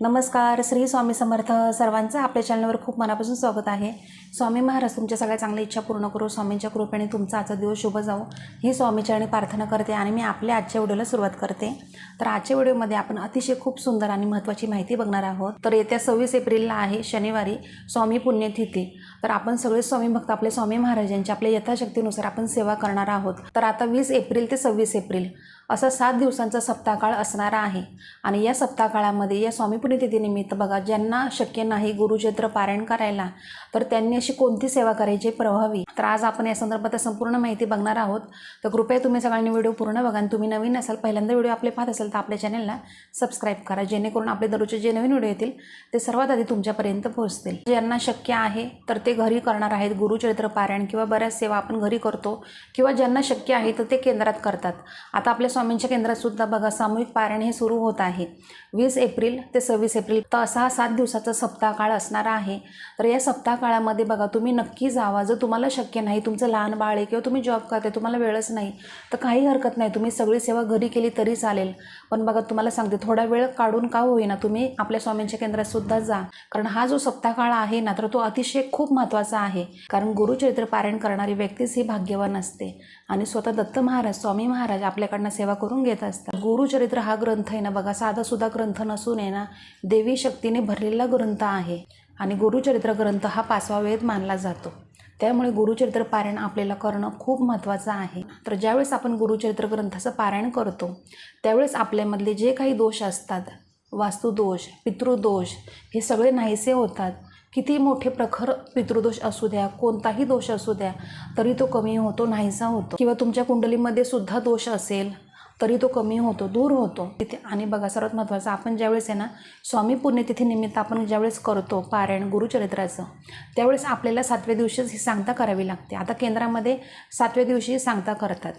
नमस्कार श्री स्वामी समर्थ सर्वांचं आपल्या चॅनलवर खूप मनापासून स्वागत आहे. स्वामी महाराज तुमच्या सगळ्या चांगल्या इच्छा पूर्ण करू स्वामींच्या कृपेने तुमचा आजचा दिवस शुभ जाऊ ही स्वामीचरणी प्रार्थना करते आणि मी आपल्या आजच्या व्हिडिओला सुरुवात करते. तर आजच्या व्हिडिओमध्ये आपण अतिशय खूप सुंदर आणि महत्त्वाची माहिती बघणार आहोत. तर येत्या सव्वीस एप्रिलला आहे शनिवारी स्वामी पुण्यतिथी. तर आपण सगळे स्वामी भक्त आपले स्वामी महाराजांची आपल्या यथाशक्तीनुसार आपण सेवा करणार आहोत. तर आता वीस एप्रिल ते सव्वीस एप्रिल असा सात दिवसांचा सप्ताहकाळ असणारा आहे. आणि या सप्ताहकाळामध्ये या स्वामी पुण्यतिथीनिमित्त बघा ज्यांना शक्य नाही गुरुचेत्र पारायण करायला तर त्यांनी अशी कोणती सेवा करायची प्रभावी? तर आज आपण या संदर्भात संपूर्ण माहिती बघणार आहोत. तर कृपया तुम्ही सगळ्यांनी व्हिडिओ पूर्ण बघा आणि तुम्ही नवीन असाल पहिल्यांदा व्हिडिओ आपले पाहत असाल तर आपल्या चॅनलला सबस्क्राईब करा जेणेकरून आपले दररोजचे जे नवीन व्हिडिओ येतील ते सर्वात आधी तुमच्यापर्यंत पोहोचतील. ज्यांना शक्य आहे तर ते घरी करणार आहेत गुरुचरित्र पारायण किंवा बऱ्याच सेवा आपण घरी करतो किंवा ज्यांना शक्य आहे तर ते केंद्रात करतात. आता आपल्या स्वामींच्या केंद्रात सुद्धा बघा सामूहिक पारायण हे सुरू होत आहे. वीस एप्रिल ते सव्वीस एप्रिल तर असा हा सात दिवसाचा सप्ताह काळ असणार आहे. तर या सप्ताह काळामध्ये बघा तुम्ही नक्की जावा. जर तुम्हाला शक्य नाही तुमचं लहान बाळ आहे किंवा तुम्ही जॉब करते तुम्हाला वेळच नाही तर काही हरकत नाही. तुम्ही सगळी सेवा घरी केली तरी चालेल. पण बघा तुम्हाला सांगते थोडा वेळ काढून का होईना तुम्ही आपल्या स्वामींच्या केंद्रात सुद्धा जा. कारण हा जो सप्ताह काळ आहे ना तर तो अतिशय खूप महत्त्वाचा आहे. कारण गुरुचरित्र पारायण करणारी व्यक्तीच ही भाग्यवान असते. आणि स्वतः दत्त महाराज स्वामी महाराज आपल्याकडनं सेवा करून घेत असतात. गुरुचरित्र हा ग्रंथ आहे ना बघा साधा सुद्धा ग्रंथ नसून आहे ना देवी शक्तीने भरलेला ग्रंथ आहे. आणि गुरुचरित्र ग्रंथ हा पाचवा वेद मानला जातो. त्यामुळे गुरुचरित्र पारायण आपल्याला करणं खूप महत्त्वाचं आहे. तर ज्यावेळेस आपण गुरुचरित्र ग्रंथाचं पारायण करतो त्यावेळेस आपल्यामधले जे काही दोष असतात वास्तुदोष पितृदोष हे सगळे नाहीसे होतात. किती मोठे प्रखर पितृदोष असू द्या कोणताही दोष असू द्या तरी तो कमी होतो नाहीसा होतो. किंवा तुमच्या कुंडलीमध्ये सुद्धा दोष असेल तरी तो कमी होतो दूर होतो. तिथे आणि बघा सर्वात महत्त्वाचं आपण ज्यावेळेस आहे ना स्वामी पुण्यतिथीनिमित्त आपण ज्यावेळेस करतो पारायण गुरुचरित्राचं त्यावेळेस आपल्याला सातव्या दिवशीच ही सांगता करावी लागते. आता केंद्रामध्ये सातव्या दिवशी सांगता करतात.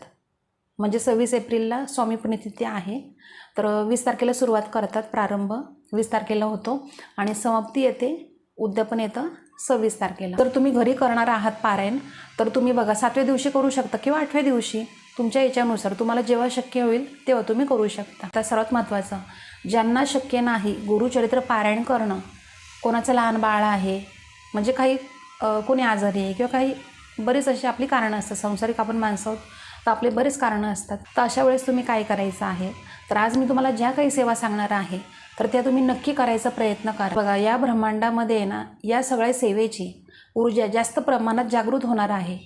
म्हणजे सव्वीस एप्रिलला स्वामी पुण्यतिथी आहे. तर वीस तारखेला सुरुवात करतात प्रारंभ वीस तारखेला होतो. आणि समाप्ती येते उद्यापन येतं सव्वीस तारखेला. तर तुम्ही घरी करणार आहात पारायण तर तुम्ही बघा सातव्या दिवशी करू शकता किंवा आठव्या दिवशी तुमच्या याच्यानुसार तुम्हाला जेव्हा शक्य होईल तेव्हा तुम्ही करू शकता. तर सर्वात महत्त्वाचं ज्यांना शक्य नाही गुरुचरित्र पारायण करणं कोणाचं लहान बाळ आहे म्हणजे काही कोणी आजारी आहे किंवा काही बरीच अशी आपली कारणं असतात. संसारिक आपण माणसं आहोत तर आपले बरेच कारणं असतात. तर अशा वेळेस तुम्ही काय करायचं आहे? तर आज मी तुम्हाला ज्या काही सेवा सांगणार आहे तर त्या तुम्ही नक्की करायचा प्रयत्न करा. बघा या ब्रह्मांडामध्ये ना या सगळ्या सेवेची ऊर्जा जास्त प्रमाणात जागृत होणार आहे.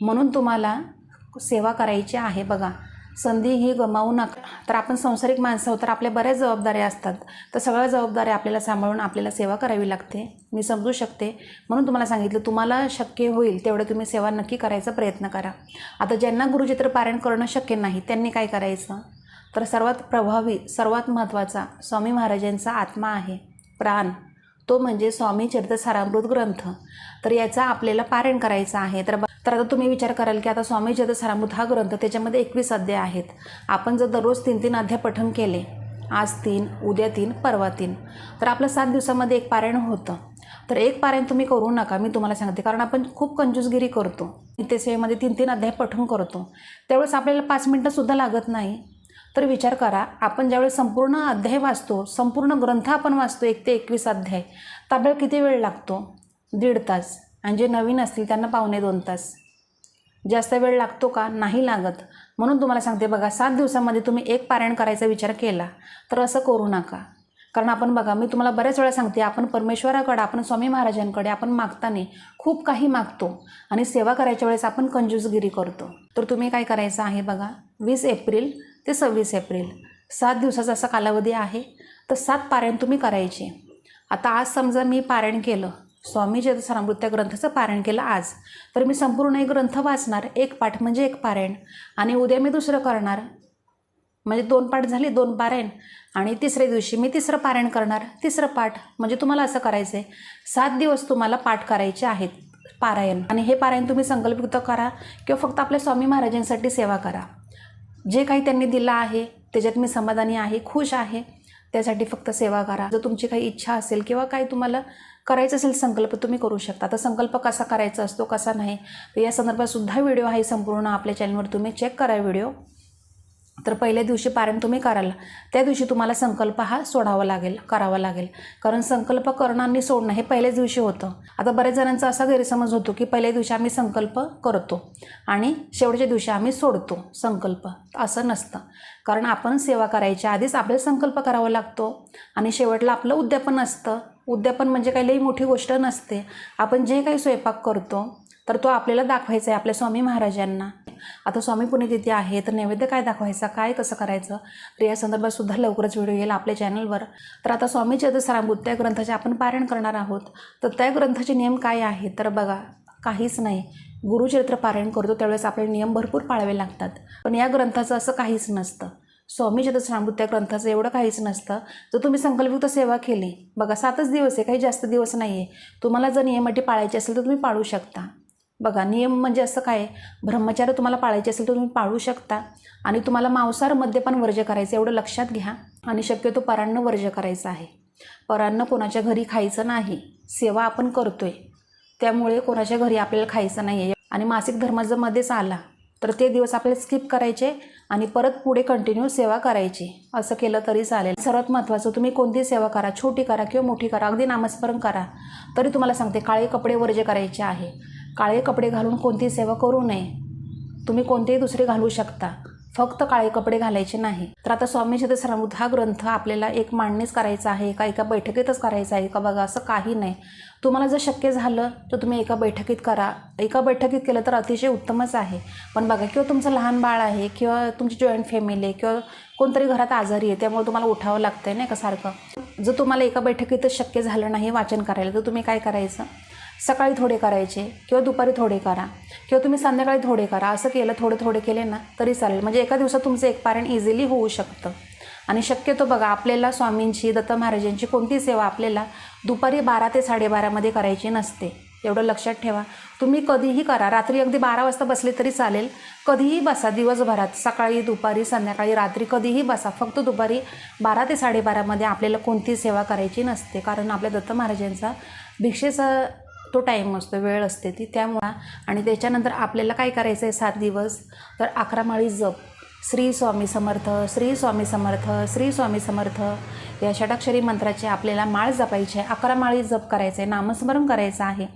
म्हणून तुम्हाला सेवा करायची आहे बघा. संधी ही गमावू नका. तर आपण संसारिक माणसं आहोत तर आपल्या बऱ्याच जबाबदाऱ्या असतात. तर सगळ्या जबाबदाऱ्या आपल्याला सांभाळून आपल्याला सेवा करावी लागते. मी समजू शकते. म्हणून तुम्हाला सांगितलं तुम्हाला शक्य होईल तेवढं तुम्ही सेवा नक्की करायचा प्रयत्न करा. आता ज्यांना गुरुचित्र पारायण करणं शक्य नाही त्यांनी काय करायचं? तर सर्वात प्रभावी सर्वात महत्त्वाचा स्वामी महाराजांचा आत्मा आहे प्राण. तो म्हणजे स्वामी चरितसारामृत ग्रंथ. तर याचा आपल्याला पारायण करायचं आहे. तर ब- तर आता तुम्ही विचार कराल की आता स्वामी चरितसारामृत हा ग्रंथ त्याच्यामध्ये एकवीस अध्याय आहेत. आपण जर दररोज तीन तीन अध्याय पठण केले आज तीन उद्या तीन परवा तीन तर आपलं सात दिवसामध्ये एक पारायण होतं. तर एक पारायण तुम्ही करू नका मी तुम्हाला सांगते. कारण आपण खूप कंजूसगिरी करतो. नित्यसेवेमध्ये तीन तीन अध्याय पठण करतो. त्यावेळेस आपल्याला पाच मिनटंसुद्धा लागत नाही. तर विचार करा आपण ज्यावेळेस संपूर्ण अध्याय वाचतो संपूर्ण ग्रंथ आपण वाचतो एक ते एकवीस अध्याय तर आपल्याला किती वेळ लागतो? दीड तास. आणि जे नवीन असतील त्यांना पावणे दोन तास. जास्त वेळ लागतो का? नाही लागत. म्हणून तुम्हाला सांगते बघा सात दिवसामध्ये तुम्ही एक पारायण करायचा विचार केला तर असं करू नका. कारण आपण बघा मी तुम्हाला बऱ्याच वेळा सांगते आपण परमेश्वराकडे आपण स्वामी महाराजांकडे आपण मागताना खूप काही मागतो. आणि सेवा करायच्या वेळेस आपण कंजूसगिरी करतो. तर तुम्ही काय करायचं आहे बघा वीस एप्रिल ते सव्वीस एप्रिल. सात दिवसाचा असा कालावधी आहे. तर सात पारायण तुम्ही करायचे. आता आज समजा मी पारायण केलं. स्वामी चरित्रामृत त्या ग्रंथाचं पारायण केलं आज. तर मी संपूर्ण एक ग्रंथ वाचणार एक पाठ म्हणजे एक पारायण. आणि उद्या मी दुसरं करणार. म्हणजे दोन पाठ झाले दोन पारायण. आणि तिसऱ्या दिवशी मी तिसरं पारायण करणार तिसरं पाठ. म्हणजे तुम्हाला असं करायचं आहे सात दिवस तुम्हाला पाठ करायचे आहेत पारायण. आणि हे पारायण तुम्ही संकल्पयुक्त करा किंवा फक्त आपल्या स्वामी महाराजांसाठी सेवा करा. जे काही त्यांनी दिलं आहे त्याच्यात मी समाधानी आहे खुश आहे त्यासाठी फक्त सेवा करा. जर तुमची काही इच्छा असेल किंवा काही तुम्हाला करायचं असेल संकल्प तुम्ही करू शकता. आता संकल्प कसा करायचा असतो कसा नाही तर या संदर्भात सुद्धा व्हिडिओ आहे संपूर्ण. आपल्या चॅनलवर तुम्ही चेक करा व्हिडिओ. तर पहिल्या दिवशी पारायण तुम्ही कराल. त्या दिवशी तुम्हाला संकल्प हा सोडावा लागेल करावा लागेल. कारण संकल्प करणं आणि सोडणं हे पहिल्याच दिवशी होतं. आता बऱ्याच जणांचा असा गैरसमज होतो की पहिल्या दिवशी आम्ही संकल्प करतो आणि शेवटच्या दिवशी आम्ही सोडतो संकल्प. असं नसतं. कारण आपण सेवा करायच्या आधीच आपल्याला संकल्प करावा लागतो आणि शेवटला आपलं उद्यापन असतं. उद्यापन म्हणजे काही लई मोठी गोष्ट नसते. आपण जे काही स्वयंपाक करतो तर तो आपल्याला दाखवायचा आहे आपल्या स्वामी महाराजांना. आता स्वामी पुण्यतिथी आहे तर नैवेद्य काय दाखवायचा? काय कसं करायचं? तर या संदर्भात सुद्धा लवकरच व्हिडिओ येईल आपल्या चॅनलवर. तर आता स्वामी चरितसारामृत त्या ग्रंथाचे आपण पारायण करणार आहोत. तर त्या ग्रंथाचे नियम काय आहेत? तर बघा काहीच नाही. गुरुचरित्र पारायण करतो त्यावेळेस आपले नियम भरपूर पाळावे लागतात. पण या ग्रंथाचं असं काहीच नसतं. स्वामी चतुसरामूत त्या ग्रंथाचं एवढं काहीच नसतं. जर तुम्ही संकल्पयुक्त सेवा केली बघा सातच दिवस आहे काही जास्त दिवस नाही आहे तुम्हाला जर नियमाटी पाळायची असेल तर तुम्ही पाळू शकता. बघा नियम म्हणजे असं काय ब्रह्मचार्य तुम्हाला पाळायचे असेल तर तुम्ही पाळू शकता. आणि तुम्हाला मांसार मद्यपान वर्ज्य करायचं एवढं लक्षात घ्या. आणि शक्यतो परान्न वर्ज्य करायचं आहे. परान्न कोणाच्या घरी खायचं नाही सेवा आपण करतोय. त्यामुळे कोणाच्या घरी आपल्याला खायचं नाही आहे आणि मासिक धर्म जर मध्येच आला तर ते दिवस आपल्याला स्किप करायचे आणि परत पुढे कंटिन्यू सेवा करायची. असं केलं तरी चालेल. सर्वात महत्त्वाचं तुम्ही कोणती सेवा करा? छोटी करा किंवा मोठी करा? अगदी नामस्मरण करा. तरी तुम्हाला सांगते काळे कपडे वर्ज्य करायचे आहे. काळे कपडे घालून कोणतीही सेवा करू नये. तुम्ही कोणतेही दुसरे घालू शकता. फक्त काळे कपडे घालायचे नाही. तर आता स्वामी सरामृत हा ग्रंथ आपल्याला एक मांडणीच करायचा आहे का एका बैठकीतच करायचा आहे का बघा असं काही नाही. तुम्हाला जर शक्य झालं तर तुम्ही एका बैठकीत करा. एका बैठकीत केलं तर अतिशय उत्तमच आहे. पण बघा किंवा तुमचं लहान बाळ आहे किंवा तुमची जॉईंट फॅमिली आहे किंवा कोणतरी घरात आजारी आहे त्यामुळे तुम्हाला उठावं लागतं आहे नाही का सारखं? जर तुम्हाला एका बैठकीतच शक्य झालं नाही वाचन करायला तर तुम्ही काय करायचं? सकाळी थोडे करायचे किंवा दुपारी थोडे करा किंवा तुम्ही संध्याकाळी थोडे करा असं केलं थोडे थोडे केले ना तरी चालेल. म्हणजे एका दिवसात तुमचं एक पारायण इझिली होऊ शकतं. आणि शक्यतो बघा आपल्याला स्वामींची दत्त महाराजांची कोणती सेवा आपल्याला दुपारी बारा ते साडेबारामध्ये करायची नसते. एवढं लक्षात ठेवा. तुम्ही कधीही करा. रात्री अगदी बारा वाजता बसले तरी चालेल. कधीही बसा दिवसभरात. सकाळी दुपारी संध्याकाळी रात्री कधीही बसा. फक्त दुपारी बारा ते साडेबारामध्ये आपल्याला कोणती सेवा करायची नसते. कारण आपल्या दत्त महाराजांचा भिक्षेचा तो टाईम असतो वेळ असते ती त्यामुळं. आणि त्याच्यानंतर आपल्याला काय करायचं आहे सात दिवस? तर अकरा माळी जप. श्री स्वामी समर्थ श्री स्वामी समर्थ श्री स्वामी समर्थ. या षटाक्षरी मंत्राचे आपल्याला माळ जपायची आहे. अकरा माळी जप करायचं आहे नामस्मरण करायचं आहे.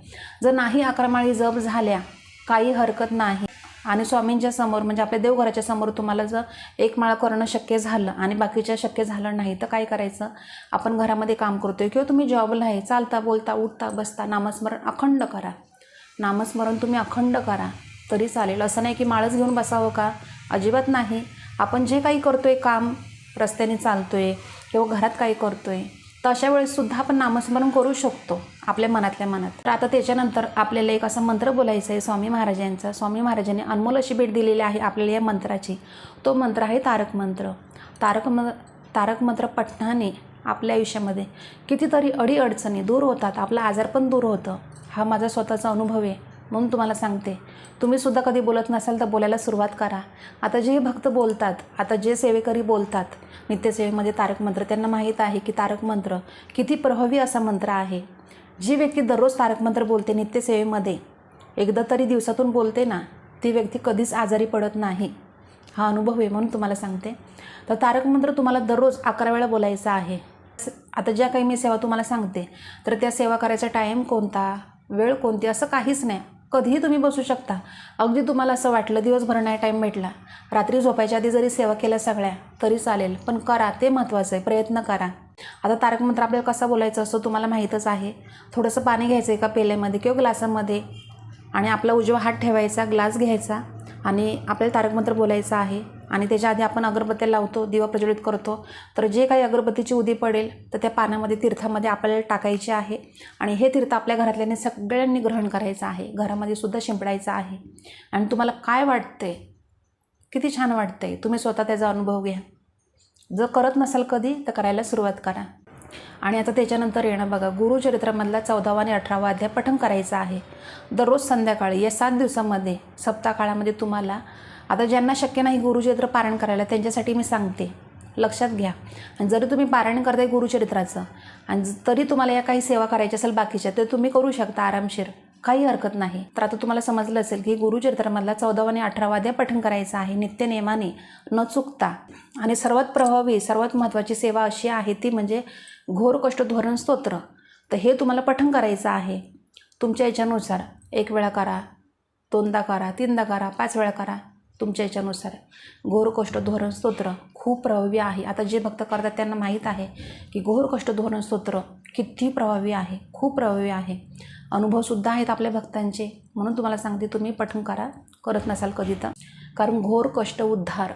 जर नाही अकरा माळी जप झाल्या काही हरकत नाही. आणि स्वामींच्या समोर म्हणजे आपल्या देवघराच्या समोर तुम्हाला जर एक माळा करणं शक्य झालं आणि बाकीच्या शक्य झालं नाही तर काय करायचं? आपण घरामध्ये काम करतोय किंवा तुम्ही जॉबला आहे चालता बोलता उठता बसता नामस्मरण अखंड करा. नामस्मरण तुम्ही अखंड करा तरी चालेल. असं नाही की माळच घेऊन बसावं का? अजिबात नाही. आपण जे काही करतो आहे काम रस्त्याने चालतो आहे किंवा घरात काही करतो आहे तर अशा वेळेससुद्धा आपण नामस्मरण करू शकतो आपल्या मनातल्या मनात. तर आता त्याच्यानंतर आपल्याला एक असा मंत्र बोलायचा आहे स्वामी महाराजांचा. स्वामी महाराजांनी अनमोल अशी भेट दिलेली आहे आपल्याला या मंत्राची. तो मंत्र आहे तारक मंत्र. तारक म तारक मंत्र पठणाने आपल्या आयुष्यामध्ये कितीतरी अडीअडचणी दूर होतात. आपलं आजार पण दूर होतं. हा माझा स्वतःचा अनुभव आहे. म्हणून तुम्हाला सांगते. तुम्ही सुद्धा कधी बोलत नसाल तर बोलायला सुरुवात करा. आता जे भक्त बोलतात आता जे सेवेकरी बोलतात नित्यसेवेमध्ये तारक मंत्र त्यांना माहीत आहे की तारक मंत्र किती प्रभावी असा मंत्र आहे. जी व्यक्ती दररोज तारक मंत्र बोलते नित्यसेवेमध्ये एकदा तरी दिवसातून बोलते ना ती व्यक्ती कधीच आजारी पडत नाही. हा अनुभव आहे म्हणून तुम्हाला सांगते. तर तारक मंत्र तुम्हाला दररोज अकरा वेळा बोलायचा आहे. आता ज्या काही मी सेवा तुम्हाला सांगते तर त्या सेवा करायचा टाईम कोणता वेळ कोणती असं काहीच नाही. कधीही तुम्ही बसू शकता. अगदी तुम्हाला असं वाटलं दिवसभर नाही टाईम भेटला. रात्री झोपायच्या आधी जरी सेवा केल्या सगळ्या तरी चालेल. पण करा ते महत्त्वाचं आहे. प्रयत्न करा. आता तारक मंत्र आपल्याला कसा बोलायचं असं तुम्हाला माहीतच आहे. थोडंसं पाणी घ्यायचं आहे एका पेल्यामध्ये किंवा ग्लासामध्ये आणि आपला उजवा हात ठेवायचा ग्लास घ्यायचा. आणि आपल्याला तारक मंत्र बोलायचं आहे आणि त्याच्या आधी आपण अगरबत्त्या लावतो दिवा प्रज्वलित करतो. तर जे काही अगरबत्तीची उदी पडेल तर त्या पाण्यामध्ये तीर्थामध्ये आपल्याला टाकायचे आहे. आणि हे तीर्थ आपल्या घरातल्याने सगळ्यांनी ग्रहण करायचं आहे. घरामध्ये सुद्धा शिंपडायचं आहे. आणि तुम्हाला काय वाटतंय? किती छान वाटतंय. तुम्ही स्वतः त्याचा अनुभव घ्या. जर करत नसाल कधी तर करायला सुरुवात करा. आणि आता त्याच्यानंतर येणं बघा गुरुचरित्रामधला चौदावा आणि अठरावा अध्याय पठण करायचा आहे. दररोज संध्याकाळी या सात दिवसामध्ये सप्ताकाळामध्ये तुम्हाला आता ज्यांना शक्य नाही गुरुचरित्र पारायण करायला त्यांच्यासाठी मी सांगते. लक्षात घ्या. आणि जरी तुम्ही पारायण करताय गुरुचरित्राचं आणि तरी तुम्हाला या काही सेवा करायच्या असेल बाकीच्या तर तुम्ही करू शकता आरामशीर. काही हरकत नाही. तर आता तुम्हाला समजलं असेल की गुरुचरित्रामधला चौदावा आणि अठरावा अध्याय पठण करायचा आहे. नित्य नियमाने न चुकता. आणि सर्वात प्रभावी सर्वात महत्त्वाची सेवा अशी आहे ती म्हणजे घोरकष्ट धोरण स्तोत्र. तर हे तुम्हाला पठण करायचं आहे. तुमच्या याच्यानुसार एक वेळा करा दोनदा करा तीनदा करा पाच वेळा करा. तुमच्या याच्यानुसार घोरकष्ट धोरण स्तोत्र खूप प्रभावी आहे. आता जे भक्त करतात त्यांना माहीत आहे की घोरकष्ट धोरण स्तोत्र किती प्रभावी आहे खूप प्रभावी आहे. अनुभवसुद्धा आहेत आपल्या भक्तांचे. म्हणून तुम्हाला सांगते तुम्ही पठण करा करत नसाल कधी तर. कारण घोर कष्ट उद्धार.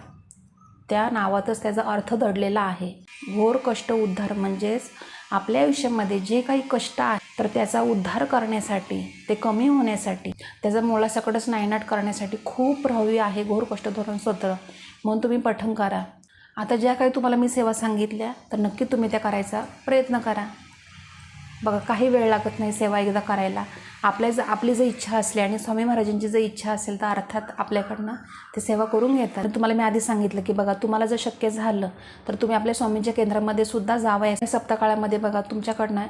त्या नावातच त्याचा अर्थ दडलेला आहे. घोर कष्ट उद्धार म्हणजेच आपल्या आयुष्यामध्ये जे काही कष्ट आहे तर त्याचा उद्धार करण्यासाठी ते कमी होण्यासाठी त्याचा मुळासकडंच नायनाट करण्यासाठी खूप प्रभावी आहे घोर कष्ट धोरण सत्र म्हणून तुम्ही पठण करा. आता ज्या काही तुम्हाला मी सेवा सांगितल्या तर नक्की तुम्ही त्या करायचा प्रयत्न करा. बघा काही वेळ लागत नाही सेवा एकदा करायला. आपल्या ज आपली जर इच्छा असली आणि स्वामी महाराजांची जर इच्छा असेल तर अर्थात आपल्याकडनं ते सेवा करून घेतात. आणि तुम्हाला मी आधी सांगितलं की बघा तुम्हाला जर शक्य झालं तर तुम्ही आपल्या स्वामींच्या केंद्रामध्ये सुद्धा जावं. या सप्ताकाळामध्ये बघा तुमच्याकडनं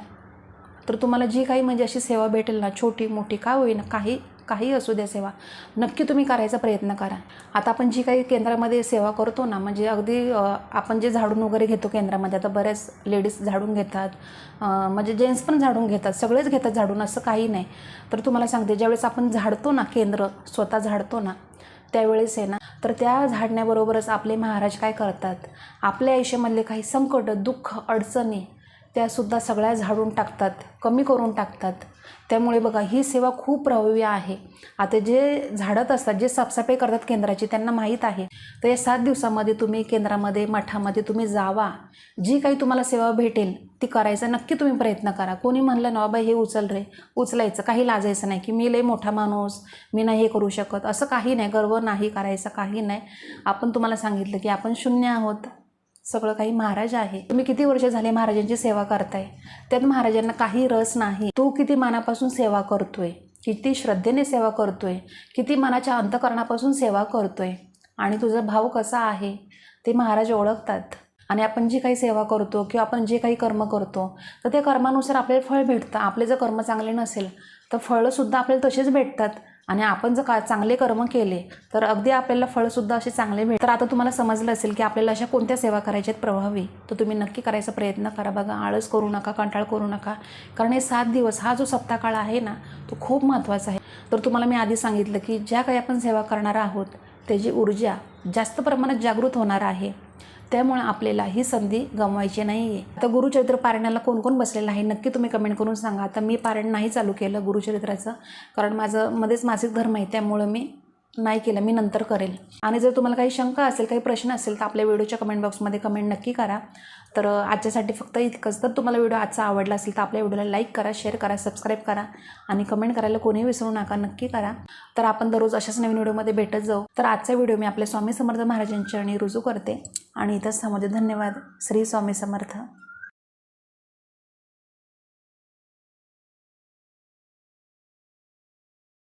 तर तुम्हाला जी काही म्हणजे अशी सेवा भेटेल ना छोटी मोठी काय होईना काही काही असू द्या सेवा नक्की तुम्ही करायचा प्रयत्न करा. आता आपण जी काही केंद्रामध्ये सेवा करतो ना म्हणजे अगदी आपण जे झाडून वगैरे घेतो केंद्रामध्ये आता बऱ्याच लेडीज झाडून घेतात म्हणजे जेंट्स पण झाडून घेतात सगळेच घेतात झाडून असं काही नाही. तर तुम्हाला सांगते ज्यावेळेस आपण झाडतो ना केंद्र स्वतः झाडतो ना त्यावेळेस आहे ना तर त्या झाडण्याबरोबरच आपले महाराज काय करतात आपल्या आयुष्यामधले काही संकट दुःख अडचणी त्यासुद्धा सगळ्या झाडून टाकतात कमी करून टाकतात. त्यामुळे बघा ही सेवा खूप प्रभावी आहे. आता जे झाडत असतात जे साफसफाई करतात केंद्राची त्यांना माहीत आहे. तर या सात दिवसामध्ये तुम्ही केंद्रामध्ये मठामध्ये तुम्ही जावा. जी काही तुम्हाला सेवा भेटेल ती करायचा नक्की तुम्ही प्रयत्न करा. कोणी म्हणलं ना बाबा हे उचल रे. उचलायचं काही लाजायचं नाही की मी लय मोठा माणूस मी नाही हे करू शकत. असं काही नाही गर्व नाही करायचं काही नाही. आपण तुम्हाला सांगितलं की आपण शून्य आहोत. सगळं काही महाराज आहे. तुम्ही किती वर्ष झाले महाराजांची सेवा करताय? त्यात महाराजांना काही रस नाही. तू किती मनापासून सेवा करतोय? किती श्रद्धेने सेवा करतोय? किती मनाच्या अंतकरणापासून सेवा करतोय? आणि तुझा भाव कसा आहे? ते महाराज ओळखतात. आणि आपण जी काही सेवा करतो किंवा आपण जे काही कर्म करतो तर त्या कर्मानुसार आपल्याला फळ भेटतं. आपले जर कर्म चांगले नसेल तर फळंसुद्धा आपल्याला तसेच भेटतात. आणि आपण जर का चांगले कर्म केले तर अगदी आपल्याला फळसुद्धा असे चांगले भेट तर आता तुम्हाला समजलं असेल की आपल्याला अशा कोणत्या सेवा करायच्या आहेत प्रभावी तर तुम्ही नक्की करायचा प्रयत्न करा बघा. आळस करू नका कंटाळ करू नका. कारण हे सात दिवस हा जो सप्ताहकाळ आहे ना तो खूप महत्त्वाचा आहे. तर तुम्हाला मी आधी सांगितलं की ज्या काही आपण सेवा करणार आहोत त्याची ऊर्जा जास्त प्रमाणात जागृत होणार आहे. त्यामुळे आपल्याला ही संधी गमवायची नाही आहे आता गुरुचरित्र पारायणाला कोण कोण बसलेलं आहे नक्की तुम्ही कमेंट करून सांगा. आता मी पारायण नाही चालू केलं गुरुचरित्राचं कारण माझं मध्येच मासिक धर्म आहे त्यामुळं मी नाही केलं मी नंतर करेल. आणि जर तुम्हाला काही शंका असेल काही प्रश्न असेल तर आपल्या व्हिडिओच्या कमेंट बॉक्समध्ये कमेंट नक्की करा. तर आजच्यासाठी फक्त इतकंच. तर तुम्हाला व्हिडिओ आजचा आवडला असेल तर आपल्या व्हिडिओला लाईक करा शेअर करा सबस्क्राईब करा आणि कमेंट करायला कोणीही विसरू नका. नक्की करा. तर आपण दररोज अशाच नवीन व्हिडिओमध्ये भेटत जाऊ. तर आजचा व्हिडिओ मी आपल्या स्वामी समर्थ महाराजांच्या आणि रुजू करते. आणि इथंच थांबवते. धन्यवाद. श्री स्वामी समर्थ.